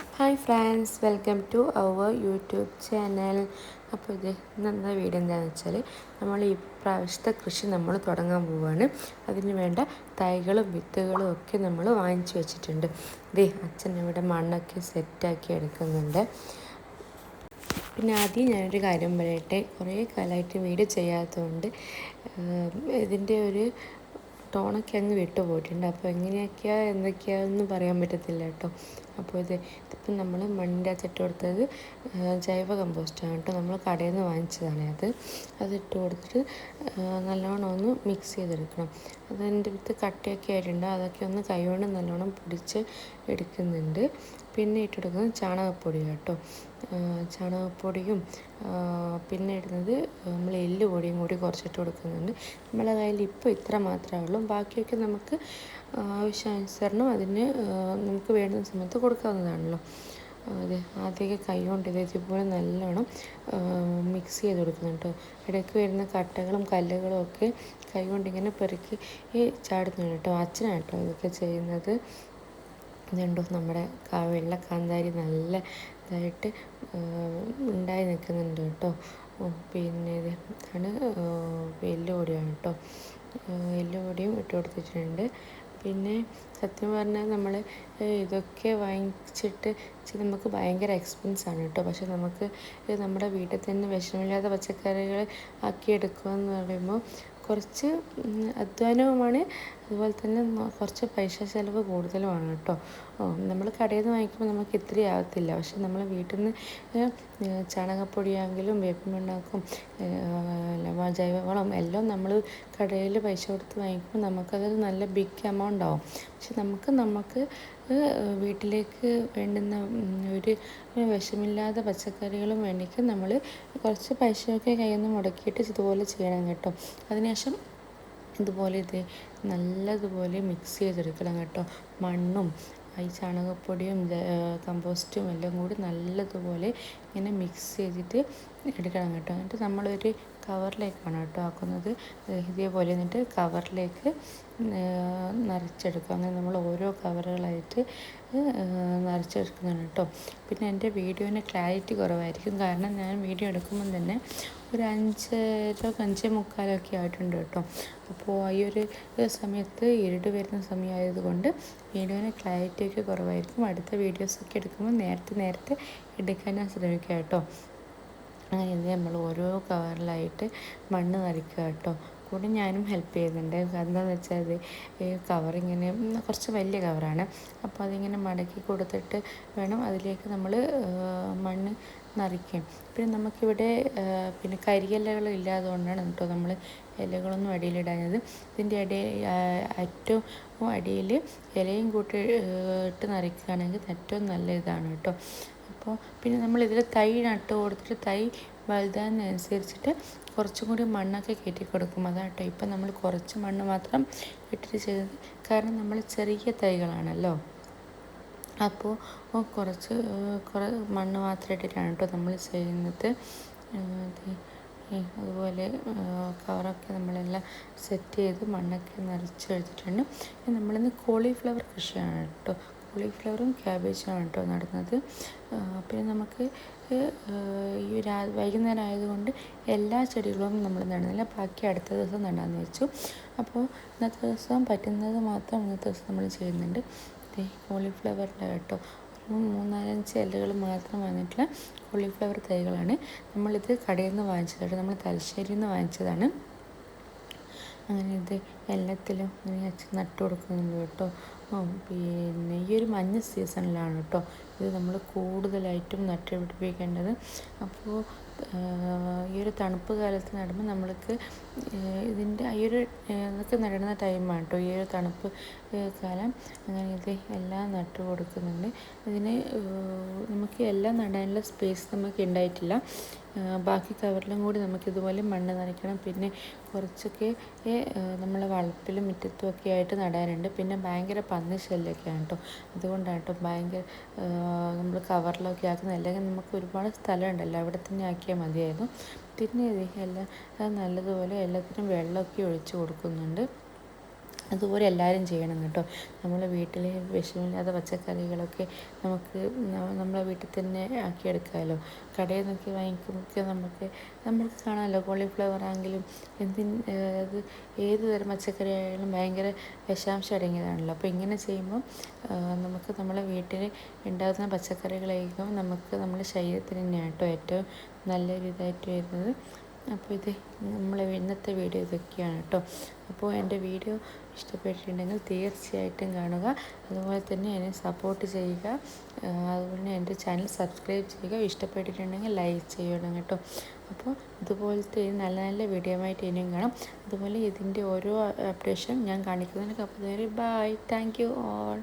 Hi friends welcome to our YouTube channel. അപ്പോൾ ഇത് നല്ല വീട് എന്താണെന്ന് വെച്ചാൽ നമ്മൾ ഈ പ്രാവശ്യത്തെ കൃഷി നമ്മൾ തുടങ്ങാൻ പോവുകയാണ് അതിന് വേണ്ട തൈകളും വിത്തുകളും ഒക്കെ നമ്മൾ വാങ്ങിച്ചു വെച്ചിട്ടുണ്ട്. ദേ അച്ഛൻ ഇവിടെ മണ്ണൊക്കെ സെറ്റാക്കി എടുക്കുന്നുണ്ട്. പിന്നെ ആദ്യം ഞാനൊരു കാര്യം പറയട്ടെ കുറേ കാലമായിട്ട് വീട് ചെയ്യാത്തതുകൊണ്ട് ഇതിന്റെ ഒരു ടോണൊക്കെ അങ്ങ് വിട്ടുപോയിട്ടുണ്ട്. അപ്പോൾ എങ്ങനെയൊക്കെയാണ് എന്തൊക്കെയാണെന്ന് പറയാൻ പറ്റത്തില്ല കേട്ടോ. അപ്പോൾ ഇത് ഇതിപ്പം നമ്മൾ മണ്ണിന്റെ അകത്ത് ഇട്ട് കൊടുത്തത് ജൈവ കമ്പോസ്റ്റാണ് കേട്ടോ. നമ്മൾ കടയിൽ നിന്ന് വാങ്ങിച്ചതാണ് അത്. അത് ഇട്ട് കൊടുത്തിട്ട് നല്ലോണം ഒന്ന് മിക്സ് ചെയ്തെടുക്കണം. അതിന്റെ വിത്ത് കട്ടയൊക്കെ ആയിട്ടുണ്ട്. അതൊക്കെ ഒന്ന് കൈകൊണ്ട് നല്ലോണം പൊടിച്ച് എടുക്കുന്നുണ്ട്. പിന്നെ ഇട്ടെടുക്കുന്നത് ചാണകപ്പൊടി കേട്ടോ. ചാണകപ്പൊടിയും പിന്നെ ഇടുന്നത് നമ്മൾ എല്ല് പൊടിയും കൂടി കുറച്ചിട്ട് കൊടുക്കുന്നുണ്ട്. നമ്മളെ കയ്യിൽ ഇപ്പോൾ ഇത്ര മാത്രമേ ഉള്ളൂ. ബാക്കിയൊക്കെ നമുക്ക് ആവശ്യാനുസരണം അതിന് നമുക്ക് വേണ്ടുന്ന സമയത്ത് കൊടുക്കാവുന്നതാണല്ലോ. അതെ ആദ്യമൊക്കെ കൈ കൊണ്ട് ഇതേപോലെ നല്ലോണം മിക്സ് ചെയ്ത് കൊടുക്കുന്നുണ്ട് ഇടയ്ക്ക് വരുന്ന കട്ടകളും കല്ലുകളും ഒക്കെ കൈ ഇങ്ങനെ പെറുക്കി ചാടുന്നുണ്ട് കേട്ടോ. അച്ഛനാട്ടോ ഇതൊക്കെ ചെയ്യുന്നത്. ഇതുണ്ടോ നമ്മുടെ വെള്ള കാന്താരി നല്ല ഇതായിട്ട് ഉണ്ടായി നിൽക്കുന്നുണ്ട് കേട്ടോ. പിന്നെ ഇതാണ് എല്ലുപൊടിയാണ് കേട്ടോ. എല്ലുപൊടിയും ഇട്ട് കൊടുത്തിട്ടുണ്ട്. പിന്നെ സത്യം പറഞ്ഞാൽ നമ്മൾ ഇതൊക്കെ വാങ്ങിച്ചിട്ട് നമുക്ക് ഭയങ്കര എക്സ്പെൻസ് ആണ് കേട്ടോ. പക്ഷെ നമുക്ക് നമ്മുടെ വീട്ടിൽ തന്നെ വിഷമില്ലാത്ത പച്ചക്കറികൾ ആക്കിയെടുക്കുക എന്ന് പറയുമ്പോൾ കുറച്ച് അധ്വാനവുമാണ്. അതുപോലെ തന്നെ കുറച്ച് പൈസ ചിലവ് കൂടുതലുമാണ് കേട്ടോ. നമ്മൾ കടയിൽ നിന്ന് വാങ്ങിക്കുമ്പോൾ നമുക്ക് ഇത്രയും ആകത്തില്ല. പക്ഷെ നമ്മൾ വീട്ടിൽ നിന്ന് ചാണകപ്പൊടിയാണെങ്കിലും വേപ്പിമുണ്ടാക്കും ജൈവവളം എല്ലാം നമ്മൾ കടയിൽ പൈസ കൊടുത്ത് വാങ്ങിക്കുമ്പോൾ നമുക്കതൊരു നല്ല ബിഗ് എമൗണ്ട് ആവും. പക്ഷെ നമുക്ക് നമുക്ക് വീട്ടിലേക്ക് വേണ്ടുന്ന ഒരു വിഷമില്ലാത്ത പച്ചക്കറികളും വേണ്ടിക്ക് നമ്മൾ കുറച്ച് പൈസയൊക്കെ കയ്യിൽ നിന്ന് മുടക്കിയിട്ട് ഇതുപോലെ ചെയ്യണം കേട്ടോ. അതിനുശേഷം ഇതുപോലെ ഇത് നല്ലതുപോലെ മിക്സ് ചെയ്തെടുക്കണം കേട്ടോ. മണ്ണും ഈ ചാണകപ്പൊടിയും കമ്പോസ്റ്റും എല്ലാം കൂടി നല്ലതുപോലെ ഇങ്ങനെ മിക്സ് ചെയ്തിട്ട് എടുക്കണം കേട്ടോ. എന്നിട്ട് നമ്മളൊരു കവറിലേക്കാണ് കേട്ടോ ആക്കുന്നത്. ഇതേപോലെ എന്നിട്ട് കവറിലേക്ക് നിറച്ചെടുക്കും അങ്ങനെ നമ്മൾ ഓരോ കവറുകളായിട്ട് നിറച്ചെടുക്കുന്നതാണ് കേട്ടോ. പിന്നെ എന്റെ വീഡിയോന്റെ ക്ലാരിറ്റി കുറവായിരിക്കും. കാരണം ഞാൻ വീഡിയോ എടുക്കുമ്പം തന്നെ ഒരു അഞ്ചര അഞ്ചേ മുക്കാലൊക്കെ ആയിട്ടുണ്ട് കേട്ടോ. അപ്പോൾ ഈ ഒരു സമയത്ത് ഇരുട് വരുന്ന സമയമായതുകൊണ്ട് വീഡിയോന്റെ ക്ലാരിറ്റിയൊക്കെ കുറവായിരിക്കും. അടുത്ത വീഡിയോസൊക്കെ എടുക്കുമ്പോൾ നേരത്തെ നേരത്തെ എടുക്കാൻ ഞാൻ ശ്രമിക്കാം കേട്ടോ. അങ്ങനെ ഇത് നമ്മൾ ഓരോ കവറിലായിട്ട് മണ്ണ് നിറയ്ക്കുക കേട്ടോ. കൂടെ ഞാനും ഹെൽപ്പ് ചെയ്യുന്നുണ്ട്. എന്താണെന്ന് വെച്ചാൽ അത് ഈ കവറിങ്ങനെ കുറച്ച് വലിയ കവറാണ് അപ്പോൾ അതിങ്ങനെ മടക്കി കൊടുത്തിട്ട് വേണം അതിലേക്ക് നമ്മൾ മണ്ണ് നിറയ്ക്കാൻ പിന്നെ നമുക്കിവിടെ പിന്നെ കരിയിലകൾ ഇല്ലാത്തതുകൊണ്ടാണ് കേട്ടോ നമ്മൾ ഇലകളൊന്നും അടിയിലിടാഞ്ഞത്. ഇതിന്റെ ഇടയിൽ ഏറ്റവും അടിയിൽ ഇലയും കൂട്ടി ഇട്ട് നിറയ്ക്കുകയാണെങ്കിൽ ഏറ്റവും നല്ല ഇതാണ് കേട്ടോ. അപ്പോൾ പിന്നെ നമ്മൾ ഇതിൽ തൈ നട്ട് കൊടുത്തിട്ട് തൈ വലുതാകുന്നതനുസരിച്ചിട്ട് കുറച്ചും കൂടി മണ്ണൊക്കെ കയറ്റി കൊടുക്കും. അതാട്ടോ ഇപ്പം നമ്മൾ കുറച്ച് മണ്ണ് മാത്രം ഇട്ടിട്ട് ചെയ്തത്. കാരണം നമ്മൾ ചെറിയ തൈകളാണല്ലോ. അപ്പോൾ കുറച്ച് കുറേ മണ്ണ് മാത്രം ഇട്ടിട്ടാണ് കേട്ടോ നമ്മൾ ചെയ്യുന്നത്. അതുപോലെ കവറൊക്കെ നമ്മളെല്ലാം സെറ്റ് ചെയ്ത് മണ്ണൊക്കെ നിറച്ച് എടുത്തിട്ടുണ്ട്. നമ്മളിന്ന് കോളിഫ്ലവർ കൃഷിയാണ് കേട്ടോ. കോളിഫ്ലവറും ക്യാബേജാണ് കേട്ടോ നടുന്നത്. പിന്നെ നമുക്ക് ഈ രാ വൈകുന്നേരം ആയതുകൊണ്ട് എല്ലാ ചെടികളും നമ്മൾ നടുന്നില്ല. ബാക്കി അടുത്ത ദിവസം നടാമെന്ന് വെച്ചു. അപ്പോൾ ഇന്നത്തെ ദിവസം പറ്റുന്നത് മാത്രം ഇന്നത്തെ ദിവസം നമ്മൾ ചെയ്യുന്നുണ്ട്. കോളിഫ്ലവറിന്റെ കേട്ടോ. മൂന്നാലഞ്ച് ഇലകൾ മാത്രം വന്നിട്ടുള്ള കോളിഫ്ലവർ തൈകളാണ്. നമ്മളിത് കടയിൽ നിന്ന് വാങ്ങിച്ചതാണ്. നമ്മൾ തലശ്ശേരിയിൽ നിന്ന് വാങ്ങിച്ചതാണ്. അങ്ങനെ ഇത് എല്ലാത്തിലും ഇങ്ങനെ നട്ടു കൊടുക്കുന്നുണ്ട് കേട്ടോ. പിന്നെ ഈ ഒരു മഞ്ഞ സീസണിലാണ് കേട്ടോ ഇത് നമ്മൾ കൂടുതലായിട്ടും നട്ടുപിടിപ്പിക്കേണ്ടത്. അപ്പോൾ ഈ ഒരു തണുപ്പ് കാലത്ത് നടുമ്പോൾ നമ്മൾക്ക് ഇതിന്റെ ഈ ഒരു ഇതൊക്കെ നടുന്ന ടൈമാണ് കേട്ടോ ഈ ഒരു തണുപ്പ് കാലം. അങ്ങനെ ഇത് എല്ലാം നട്ടു കൊടുക്കുന്നുണ്ട്. ഇതിന് നമുക്ക് എല്ലാം നടാനുള്ള സ്പേസ് നമുക്ക് ഉണ്ടായിട്ടില്ല. ബാക്കി കവറിലും കൂടി നമുക്കിതുപോലെ മണ്ണ് നനയ്ക്കണം. പിന്നെ കുറച്ചൊക്കെ നമ്മൾ വളപ്പിലും മുറ്റത്തും ഒക്കെ ആയിട്ട് നടാനുണ്ട്. പിന്നെ ഭയങ്കര പന്നി ശല്യമൊക്കെയാണ് കേട്ടോ അതുകൊണ്ടാണ് കേട്ടോ ഭയങ്കര നമ്മൾ കവറിലൊക്കെ ആക്കുന്നത് അല്ലെങ്കിൽ നമുക്ക് ഒരുപാട് സ്ഥലം ഉണ്ടല്ലോ അവിടെ തന്നെ ആക്കിയാൽ മതിയായിരുന്നു. പിന്നെ എല്ലാം നല്ലതുപോലെ എല്ലാത്തിനും വെള്ളമൊക്കെ ഒഴിച്ച് കൊടുക്കുന്നുണ്ട്. അതുപോലെ എല്ലാവരും ചെയ്യണം കേട്ടോ. നമ്മൾ വീട്ടിൽ വിഷമില്ലാത്ത പച്ചക്കറികളൊക്കെ നമുക്ക് നമ്മളെ വീട്ടിൽ തന്നെ ആക്കിയെടുക്കാമല്ലോ. കടയിൽ നിന്നൊക്കെ വാങ്ങിക്കുമ്പോൾ നമുക്ക് നമ്മൾക്ക് കാണാമല്ലോ. കോളിഫ്ലവർ ആണെങ്കിലും എന്തിന് അത് ഏത് തരം പച്ചക്കറി ആയാലും ഭയങ്കര വിഷാംശം അടങ്ങിയതാണല്ലോ. അപ്പോൾ ഇങ്ങനെ ചെയ്യുമ്പോൾ നമുക്ക് നമ്മളെ വീട്ടിൽ ഉണ്ടാകുന്ന പച്ചക്കറികളായിരിക്കും നമുക്ക് നമ്മുടെ ശരീരത്തിന് തന്നെയാണ് കേട്ടോ ഏറ്റവും നല്ലൊരു ഇതായിട്ട് വരുന്നത്. അപ്പോൾ ഇത് നമ്മളെ ഇന്നത്തെ വീഡിയോ ഇതൊക്കെയാണ് കേട്ടോ. അപ്പോൾ എന്റെ വീഡിയോ ഇഷ്ടപ്പെട്ടിട്ടുണ്ടെങ്കിൽ തീർച്ചയായിട്ടും കാണുക. അതുപോലെ തന്നെ എന്നെ സപ്പോർട്ട് ചെയ്യുക. അതുപോലെ തന്നെ എന്റെ ചാനൽ സബ്സ്ക്രൈബ് ചെയ്യുക. ഇഷ്ടപ്പെട്ടിട്ടുണ്ടെങ്കിൽ ലൈക്ക് ചെയ്യണം കേട്ടോ. അപ്പോൾ ഇതുപോലത്തെ നല്ല നല്ല വീഡിയോ ആയിട്ട് ഇനിയും കാണാം. അതുപോലെ ഇതിന്റെ ഓരോ അപ്ഡേഷൻ ഞാൻ കാണിക്കുന്നതിനൊക്കെ അപ്പോൾ ബൈ താങ്ക് യു ഓൾ